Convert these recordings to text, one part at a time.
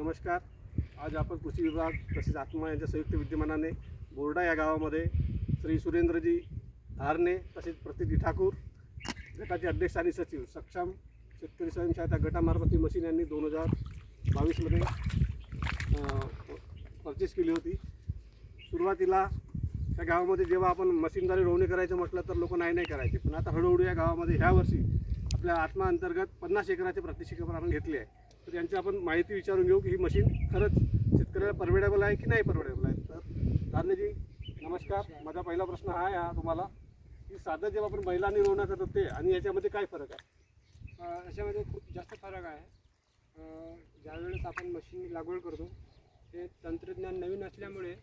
नमस्कार. आज आपण कृषी विभाग तसेच आत्मा यांच्या संयुक्त विद्यमानाने बोर्डा या गावामध्ये श्री सुरेंद्रजी धारणे तसेच प्रतिजी ठाकूर गटाचे अध्यक्ष आणि सचिव सक्षम शेतकरी स्वयंसहायता गटामार्फत ही मशीन यांनी दोन हजार बावीसमध्ये परचेस केली होती. सुरुवातीला या गावामध्ये जेव्हा आपण मशीनद्वारे रोवणी करायचं म्हटलं तर लोक नाही नाही करायचे. पण आता हळूहळू या गावामध्ये ह्या वर्षी आपल्या आत्मा अंतर्गत पन्नास एकराचे प्रतिक्षेपण आपण घेतले आहे. तर यांची आपण माहिती विचारून घेऊ की ही मशीन खरंच शेतकऱ्याला परवडेबल आहे की नाही परवडेबल आहे? तर धारणेजी नमस्कार. माझा पहिला प्रश्न हा आहे हा तुम्हाला की साधं जेव्हा आपण बैलांनी रोवणं करत होते आणि याच्यामध्ये काय फरक आहे? याच्यामध्ये खूप जास्त फरक आहे. ज्यावेळेस आपण मशीन लागवड करतो ते तंत्रज्ञान नवीन असल्यामुळे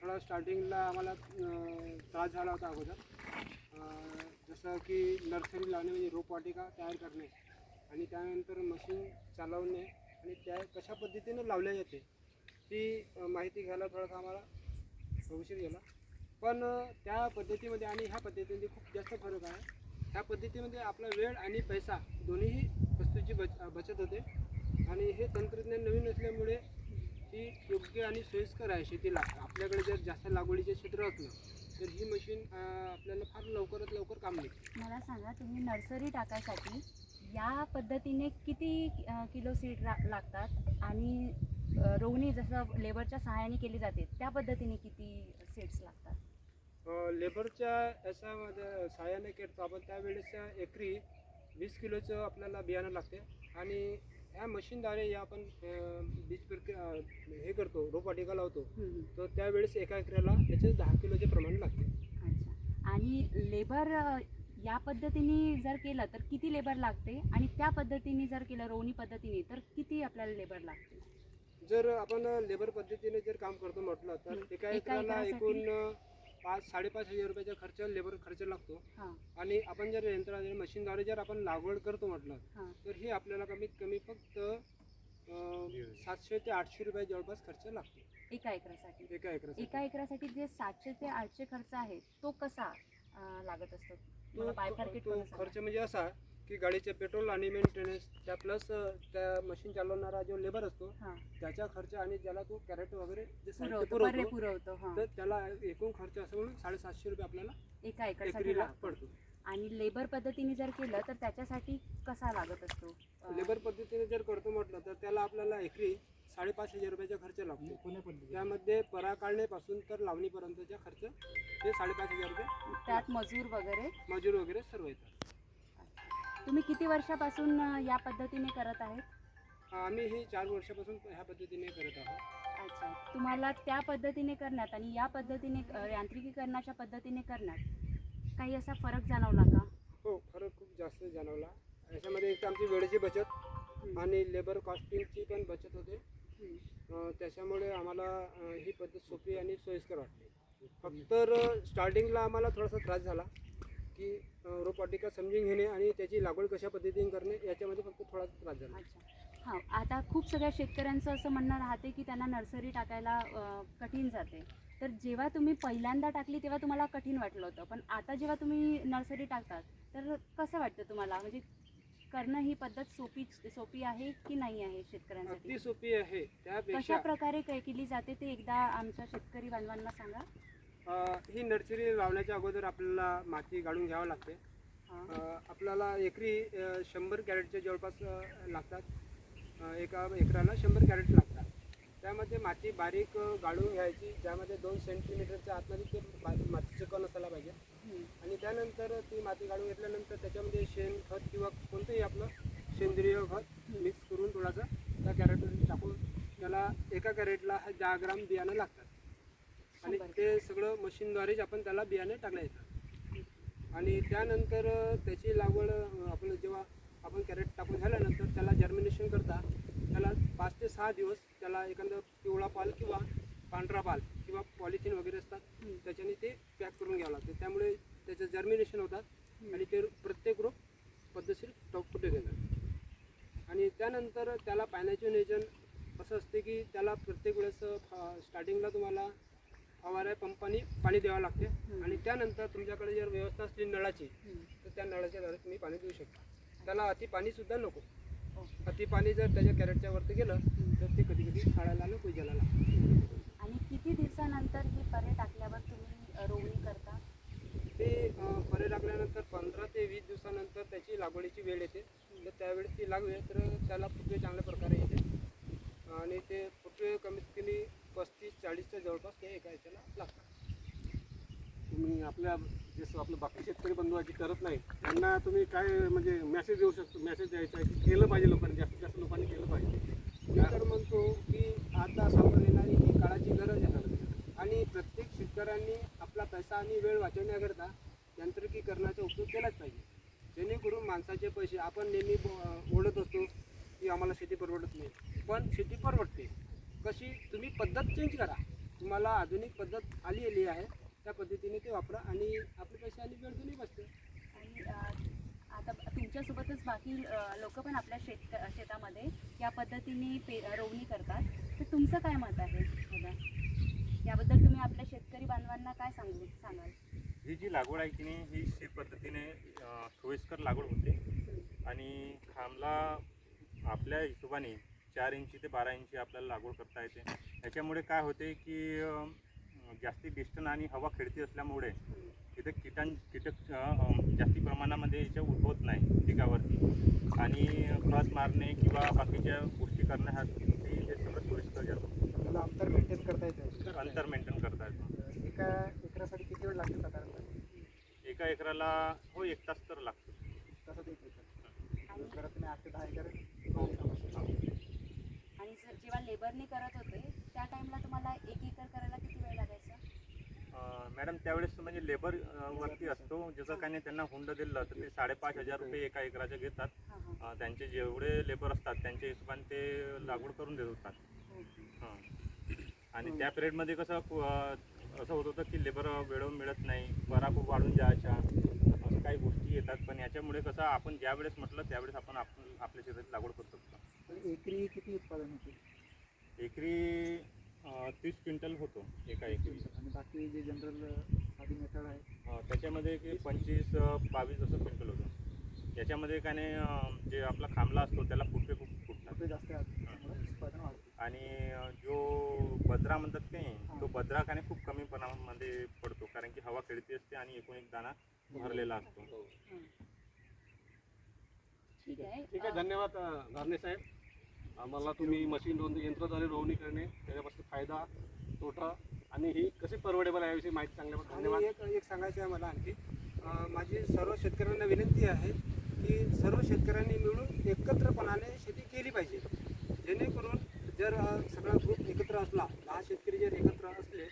थोडा स्टार्टिंगला आम्हाला त्रास झाला होता अगोदर. जसं की नर्सरी लावणे म्हणजे रोपवाटिका तयार करणे. आणि त्यानंतर मशीन चालवणे आणि त्या कशा पद्धतीनं लावल्या जाते ती माहिती घ्यायला थोडासा आम्हाला उशीर गेला पण त्या पद्धतीमध्ये आणि ह्या पद्धतीमध्ये खूप जास्त फरक आहे. ह्या पद्धतीमध्ये आपला वेळ आणि पैसा दोन्हीही वस्तूची बच बचत होते. आणि हे तंत्रज्ञान नवीन असल्यामुळे ही योग्य आणि सोयीस्कर आहे शेतीला. आपल्याकडे जर जास्त लागवडीचे क्षेत्र असलं तर ही मशीन आपल्याला फार लवकरात लवकर काम देते. मला सांगा तुम्ही नर्सरी टाकायसाठी या पद्धतीने किती किलो सीड रा लागतात आणि रोवणी जसं लेबरच्या सहाय्याने केली जाते त्या पद्धतीने किती सीड्स लागतात? लेबरच्या याच्यामध्ये सहाय्याने करतो आपण त्यावेळेस एकरी वीस किलोचं आपल्याला बियाणं लागते आणि ह्या मशीनद्वारे या आपण बीज प्रक्रिया हे करतो रोपवाटिका लावतो. तर त्यावेळेस एका एकराला याचे दहा किलोचे प्रमाण लागते. अच्छा. आणि लेबर या पद्धतीने जर केलं तर किती लेबर लागते? आणि त्या पद्धतीने जर केलं रोवणी पद्धतीने तर किती आपल्याला लेबर लागते? जर आपण लेबर पद्धतीने जर काम करतो म्हटलं तर. एका एका एकराला? एकूण पाच साडेपाच हजार रुपयाचा खर्च लेबर खर्च लागतो. हां. आणि आपण जर यंत्रा मशीनद्वारे जर आपण लागवड करतो म्हटलं हां. तर हे आपल्याला कमीत कमी फक्त अं, सातशे ते आठशे रुपये जवळपास खर्च लागतो. एका एकरासाठी? एका एकरासाठी. एका एकरासाठी जे सातशे ते आठशे खर्च आहे तो कसा अ, लागत असतो? तो तो. खर्च म्हणजे असा की गाडीचे पेट्रोल आणि मेंटेनन्स त्या प्लस त्या मशीन चालवणारा जो लेबर असतो त्याचा खर्च आणि ज्याला तो कॅरेट वगैरे जे साहित्य पुरवतो हां. तर त्याला एकूण खर्च असं म्हणून साडेसातशे रुपये आपल्याला एका एकरीला पडतो. आणि लेबर पद्धतीने जर केलं तर त्याच्यासाठी कसा लागत असतो? लेबर पद्धतीने जर करतो म्हटलं तर त्याला आपल्याला एकरी साडेपाच हजार रुपयाचा खर्च लागतो. त्यामध्ये परा काढण्यापासून तर लावणीपर्यंतचा खर्च हे साडेपाच हजार रुपये. त्यात मजूर वगैरे? मजूर वगैरे सर्व येतात. तुम्ही किती वर्षापासून अ, या पद्धतीने करत आहेत? आम्ही ही चार वर्षापासून ह्या पद्धतीने करत आहोत. अच्छा. तुम्हाला त्या पद्धतीने करण्यात आणि या पद्धतीने अ, यांत्रिकीकरणाच्या पद्धतीने करण्यात काही असा फरक जाणवला का? हो खरं खूप जास्त जाणवला. याच्यामध्ये एक तर आमची वेळेची बचत आणि लेबर कॉस्टिंगची पण बचत होते. अं, त्याच्यामुळे आम्हाला अं, ही पद्धत सोपी आणि सोयीस्कर वाटली. फक्त स्टार्टिंगला आम्हाला थोडासा त्रास झाला की रोपवाटिका समजून घेणे आणि त्याची लागवड कशा पद्धतीने करणे याच्यामध्ये फक्त थोडा त्रास झाला. अच्छा. हां आता खूप सगळ्या शेतकऱ्यांचं असं म्हणणं राहते की त्यांना नर्सरी टाकायला कठीण जाते. तर जेव्हा तुम्ही पहिल्यांदा टाकली तेव्हा तुम्हाला कठीण वाटलं होतं. पण आता जेव्हा तुम्ही नर्सरी टाकतात तर कसं वाटतं तुम्हाला? म्हणजे करणं ही पद्धत सोपी सोपी आहे की नाही आहे शेतकऱ्यांसाठी? अगदी सोपी आहे. कशा त्यापेक्षा प्रकारे के- केली जाते ते एकदा आमच्या शेतकरी बांधवांना सांगा. अं, ही नर्सरी लावण्याच्या अगोदर आपल्याला माती गाळून घ्यावं लागते. हां. आपल्याला एकरी अ, शंभर कॅरेटचे जवळपास अ, लागतात. अ, एका एकराला शंभर कॅरेट लागतात. त्यामध्ये माती बारीक अ, गाळून घ्यायची. ज्यामध्ये दोन सेंटीमीटरच्या आतमध्ये ते बा- मातीचं कण असायला पाहिजे. आणि त्यानंतर ती माती गाळून घेतल्यानंतर त्याच्यामध्ये शेण खत किंवा कोणतंही आपलं सेंद्रिय खत मिक्स करून थोडासा त्या कॅरेटमध्ये टाकून त्याला एका कॅरेटला दहा ग्राम बियाणं लागतात आणि. ते सगळं मशीनद्वारेच आपण त्याला बियाणे टाकलं येतं आणि त्यानंतर त्याची लागवड आपण जेव्हा आपण कॅरेट टाकून झाल्यानंतर त्याला जर्मिनेशन करता त्याला पाच ते सहा दिवस त्याला एखादं पिवळा पाल किंवा पांढरा पाल किंवा पॉलिथिन वगैरे असतात हम्म. त्याच्याने ते पॅक करून घ्यावं लागतं त्यामुळे त्याचं जर्मिनेशन होतात हम्म. आणि ते प्रत्येक रोप पद्धतशीर टॉप फुटे घेतात आणि त्यानंतर त्याला पाण्याचे नियोजन असं असते की त्याला प्रत्येक वेळेस स्टार्टिंगला तुम्हाला फवाऱ्या पंपाने पाणी द्यावं लागते. आणि त्यानंतर तुमच्याकडे जर व्यवस्था असली नळाची. तर त्या नळाच्या द्वारे तुम्ही पाणी देऊ शकता. त्याला अति पाणीसुद्धा नको. हो. अति पाणी जर त्याच्या कॅरेटच्या वरती गेलं तर ते कधी कधी खाळायला आलं कुजायला लागतं. आणि किती दिवसानंतर ही परे टाकल्यावर तुम्ही रोवणी करता? ते अं, फळे लागल्यानंतर पंधरा ते वीस दिवसानंतर त्याची लागवडीची वेळ येते. तर त्यावेळेस ती लागवे तर त्याला फुटवे चांगल्या प्रकारे येते. आणि ते फुटवे कमीत कमी पस्तीस चाळीसच्या जवळपास ते एका याच्याला लागतात. तुम्ही आपल्या जे आपले बाकी शेतकरी बंधू आहेत जे करत नाही त्यांना तुम्ही काय म्हणजे मेसेज देऊ शकतो मेसेज द्यायचा आहे की केलं पाहिजे लोकांनी जास्तीत जास्त लोकांनी केलं पाहिजे. मी तर म्हणतो की आता समोर येणारी ही काळाची गरज आहे. आणि प्रत्येक शेतकऱ्यांनी आपला पैसा आणि वेळ वाचवण्याकरता यांत्रिकीकरणाचा उपयोग केलाच पाहिजे. जेणेकरून माणसाचे पैसे आपण नेहमी ओढत असतो की आम्हाला शेती परवडत नाही. पण शेती परवडते. कशी तुम्ही पद्धत चेंज करा. तुम्हाला आधुनिक पद्धत आली आली आहे. त्या पद्धतीने ते वापरा आणि आपले पैसे आणि वेळ दोन्ही बसते. आणि आता तुमच्यासोबतच बाकी लोक पण आपल्या शेत शेतामध्ये या पद्धतीने पे रोवणी करतात. तर तुमचं काय मत आहे? दादा? याबद्दल तुम्ही आपल्या शेतकरी बांधवांना काय सांगू सांगाल? ही जी लागवड आहे की नाही ही शेत पद्धतीने सोयीस्कर लागवड होते. आणि खांबला आपल्या हिशोबाने चार इंची ते बारा इंची आपल्याला लागवड करता येते. याच्यामुळे काय होते की जास्ती डिस्टन आणि हवा खेळती असल्यामुळे इथे कीटां कीटक जास्ती प्रमाणामध्ये याच्या उद्भवत नाही पिकावरती. आणि खत मारणे किंवा बाकीच्या गोष्टी करण्यासाठी हे सगळं सोयीस्कर जातं त्याला अंतर मेंटेन करता येतं. अंतर मेंटेन करता येतं. एका एकरासाठी किती वेळ लागते साधारणतः एका एकराला हो एक तास तर लागतो. तसं एक एकर. आणि जरा तुम्ही आठ ते दहा एकर आणि जेव्हा लेबरने करत होते त्या टाइमला तुम्हाला एक एकर करायला किती वेळ लागायचा? मॅडम त्यावेळेस म्हणजे लेबर वरती असतो. जसं काही नाही त्यांना हुंड दिलं तर ते साडेपाच हजार रुपये एका एकराचे घेतात. हां हां. त्यांचे जेवढे लेबर असतात त्यांच्या हिशोबाने ते लागवड करून देत होतात. हो हां. आणि त्या पिरियडमध्ये कसं असं होत होतं की लेबर वेळेवर मिळत नाही बरा खूप वाढून जायच्या असं काही गोष्टी येतात. पण याच्यामुळे कसं आपण ज्या वेळेस म्हटलं त्यावेळेस आपण आपण आपल्या शेतात लागवड करू शकतो. एकरी किती उत्पादन होते? एकरी तीस क्विंटल होतो एका एकरी आणि बाकी जे जनरल साधी मेथड आहे? त्याच्यामध्ये की पंचवीस बावीस असं क्विंटल होतं. याच्यामध्ये काय नाही जे आपला खांबला असतो त्याला फुटवे खूप फुटतात. ते जास्त उत्पादन वाढते. आणि जो बद्रा म्हणतात नाही तो बद्रा काय नाही खूप कमी प्रमाणामध्ये पडतो कारण की हवा खेळती असते आणि एकूण एक दाणा भरलेला असतो. ठीक आहे. ठीक आहे धन्यवाद अं, धारणे साहेब. आम्हाला तुम्ही मशीन रोवून यंत्रद्वारे रोवणी करणे त्याच्यापासून फायदा तोटा आणि ही कशी परवडेबल आहे याविषयी माहिती सांगल्याबद्दल आणि धन्यवाद. एक एक सांगायचं आहे मला आणखी. अं, माझी सर्व शेतकऱ्यांना विनंती आहे की सर्व शेतकऱ्यांनी मिळून एकत्रपणाने शेती केली पाहिजे. जेणेकरून जर अं, सगळा ग्रुप एकत्र असला दहा शेतकरी जर एकत्र असले